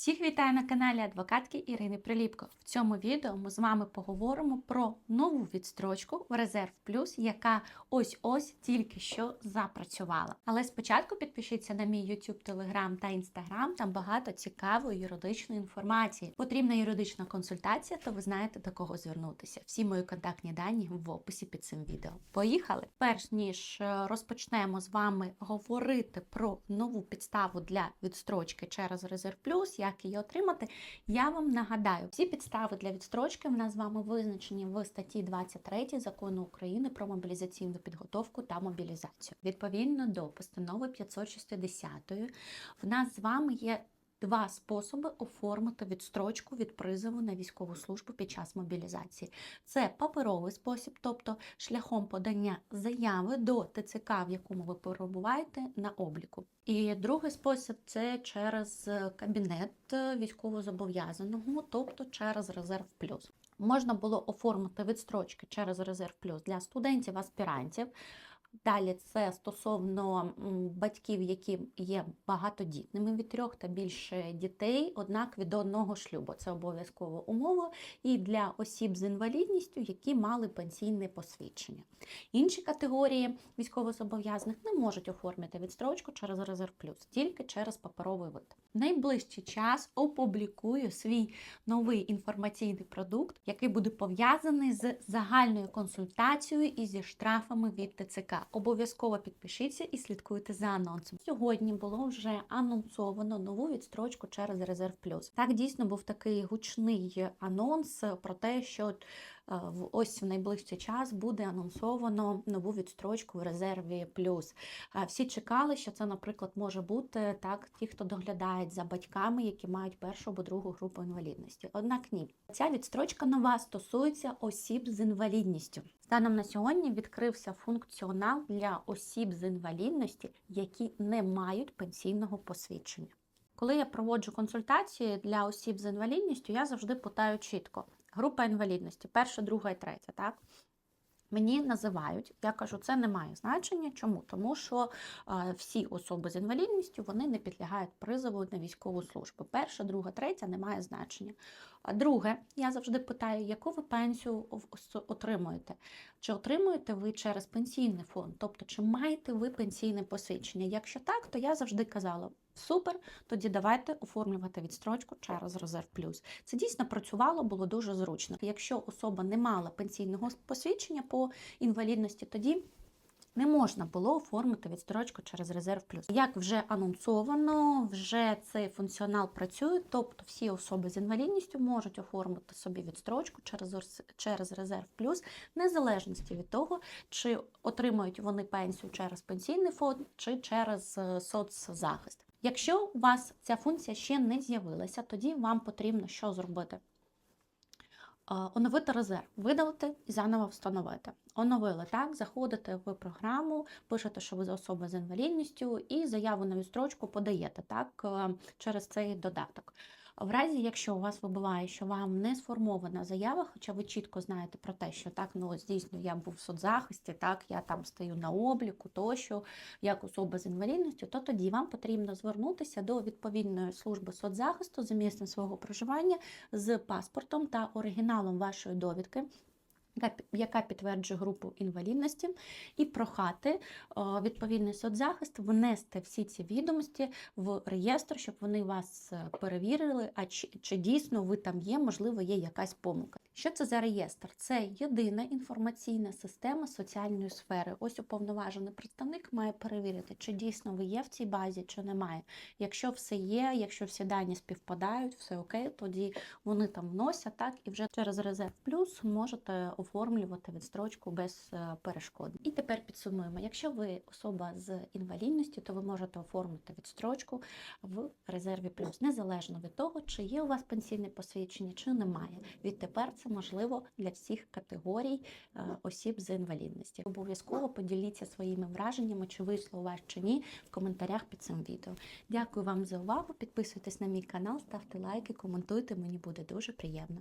Всіх вітаю на каналі адвокатки Ірини Приліпко. В цьому відео ми з вами поговоримо про нову відстрочку в Резерв Плюс, яка ось-ось тільки що запрацювала. Але спочатку підпишіться на мій YouTube, Telegram та Instagram, там багато цікавої юридичної інформації. Потрібна юридична консультація, то ви знаєте до кого звернутися. Всі мої контактні дані в описі під цим відео. Поїхали! Перш ніж е, розпочнемо з вами говорити про нову підставу для відстрочки через Резерв Плюс, як її отримати, я вам нагадаю, всі підстави для відстрочки в нас з вами визначені в статті 23 закону України про мобілізаційну підготовку та мобілізацію. Відповідно до постанови 560 в нас з вами є два способи оформити відстрочку від призову на військову службу під час мобілізації. Це паперовий спосіб, тобто шляхом подання заяви до ТЦК, в якому ви перебуваєте, на обліку. І другий спосіб це через кабінет військовозобов'язаного, тобто через резерв плюс. Можна було оформити відстрочки через резерв плюс для студентів, аспірантів. Далі це стосовно батьків, які є багатодітними від трьох та більше дітей, однак від одного шлюбу. Це обов'язкова умова і для осіб з інвалідністю, які мали пенсійне посвідчення. Інші категорії військовозобов'язаних не можуть оформити відстрочку через резерв плюс, тільки через паперовий вид. Найближчий час опублікую свій новий інформаційний продукт, який буде пов'язаний з загальною консультацією і зі штрафами від ТЦК. Обов'язково підпишіться і слідкуйте за анонсом. Сьогодні було вже анонсовано нову відстрочку через резерв плюс. Так дійсно був такий гучний анонс про те, що ось в найближчий час буде анонсовано нову відстрочку в резерві плюс. Е, Всі чекали, що це, наприклад, може бути так, ті, хто доглядають за батьками, які мають першу або другу групу інвалідності. Однак ні, ця відстрочка нова стосується осіб з інвалідністю. Станом на сьогодні відкрився функціонал для осіб з інвалідності, які не мають пенсійного посвідчення. Коли я проводжу консультації для осіб з інвалідністю, я завжди питаю чітко: група інвалідності, перша, друга і третя, так? Мені називають, я кажу, це не має значення. Чому? Тому що всі особи з інвалідністю вони не підлягають призову на військову службу. Перша, друга, третя не має значення. А друге, я завжди питаю, яку ви пенсію отримуєте? Чи отримуєте ви через пенсійний фонд? Тобто, чи маєте ви пенсійне посвідчення? Якщо так, то я завжди казала. Супер, тоді давайте оформлювати відстрочку через резерв плюс. Це дійсно працювало, було дуже зручно. Якщо особа не мала пенсійного посвідчення по інвалідності, тоді не можна було оформити відстрочку через резерв плюс. Як вже анонсовано, вже цей функціонал працює, тобто всі особи з інвалідністю можуть оформити собі відстрочку через, через резерв плюс, незалежності від того, чи отримують вони пенсію через пенсійний фонд чи через е, соцзахист. Якщо у вас ця функція ще не з'явилася, тоді вам потрібно що зробити? Оновити резерв, видалити і заново встановити. Оновили так, заходите в програму, пишете, що ви за особа з інвалідністю, і заяву на відстрочку подаєте так е, через цей додаток. В разі, якщо у вас вибуває, що вам не сформована заява, хоча ви чітко знаєте про те, що так, ну дійсно я був в соцзахисті, так я там стою на обліку, тощо як особа з інвалідністю, то тоді вам потрібно звернутися до відповідної служби соцзахисту за місцем свого проживання з паспортом та оригіналом вашої довідки. Яка підтверджує групу інвалідності, і прохати відповідний соцзахист внести всі ці відомості в реєстр, щоб вони вас е, перевірили, а чи, чи дійсно ви там є, можливо, є якась помилка. Що це за реєстр? Це єдина інформаційна система соціальної сфери. Ось уповноважений представник має перевірити, чи дійсно ви є в цій базі, чи немає. Якщо все є, якщо всі дані співпадають, все окей, тоді вони там вносять так, і вже через резерв плюс можете оформлювати відстрочку без е, перешкод. І тепер підсумуємо: якщо ви особа з інвалідністю, то ви можете оформити відстрочку в резерві плюс, незалежно від того, чи є у вас пенсійне посвідчення, чи немає. Відтепер це можливо для всіх категорій е, осіб з інвалідності. Обов'язково поділіться своїми враженнями, чи вийшло у чи ні, в коментарях під цим відео. Дякую вам за увагу. Підписуйтесь на мій канал, ставте лайки, коментуйте, мені буде дуже приємно.